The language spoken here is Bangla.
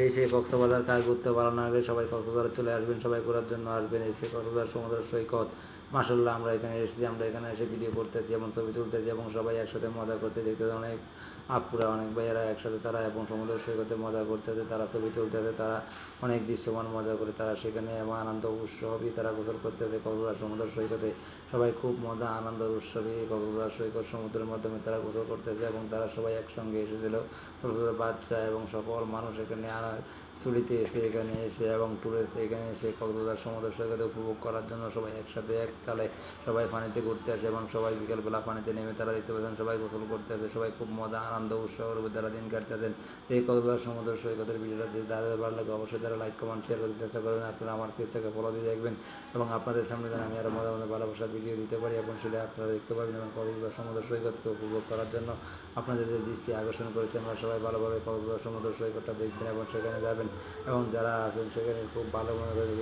এই সেই কক্সবাজার কাজ করতে ভালো না লাগলে সবাই কক্সবাজারে চলে আসবেন, সবাই ঘোরার জন্য আসবেন এই সে কক্সবাজার সমুদ্র সৈকত। মাসাল্লাহ আমরা এখানে এসেছি, আমরা এখানে এসে ভিডিও করতেছি এবং ছবি তুলতেছি এবং সবাই একসাথে মজা করতে দেখতে অনেক আপুরা, অনেক ভাইয়েরা একসাথে তারা এবং সমুদ্র সৈকতে মজা করতেছে, তারা ছবি তুলতেছে, তারা অনেক দৃশ্যমান মজা করে তারা সেখানে এবং আনন্দ উৎসবই তারা গোসল করতেছে কক্সবাজার সমুদ্র সৈকতে। সবাই খুব মজা, আনন্দ উৎসবে কক্সবাজার সৈকত সমুদ্রের মাধ্যমে তারা গোসল করতেছে এবং তারা সবাই একসঙ্গে এসেছিল। ছোটো ছোটো বাচ্চা এবং সকল মানুষ এখানে আনা- এসে এখানে এসে এবং টুরিস্ট এখানে এসে কক্সবাজার সমুদ্র সৈকতে উপভোগ করার জন্য সবাই একসাথে এককালে সবাই পানিতে ঘুরতে আসে এবং সবাই বিকেলবেলা পানিতে নেমে তারা দেখতে পাচ্ছেন, সবাই গোসল করতে আসে, সবাই খুব মজা, আনন্দ উৎসবের উপর তারা দিন কাটতেছেন এই কক্সবাজার সমুদ্র সৈকতের ভিডিওটা যদি ভালো লাগে, অবশ্যই তারা লাইক কমেন্ট শেয়ার করতে চেষ্টা করবেন। আপনারা আমার পেজটাকে ফলো দিয়ে দেখবেন এবং আপনাদের সামনে যেন আমি আরও মজা মজা ভালোবাসার ভিডিও দিতে পারি এবং সেটা আপনারা দেখতে পারবেন এবং কক্সবাজার সমুদ্র সৈকতকে উপভোগ করার জন্য আপনাদের যে দৃষ্টি আকর্ষণ করেছে, আমরা সবাই ভালোভাবে কক্সবাজার সমুদ্র সৈকতটা দেখবেন এবং সেখানে যাবেন। এবং যারা আছেন সেখানে খুব ভালো মনে করে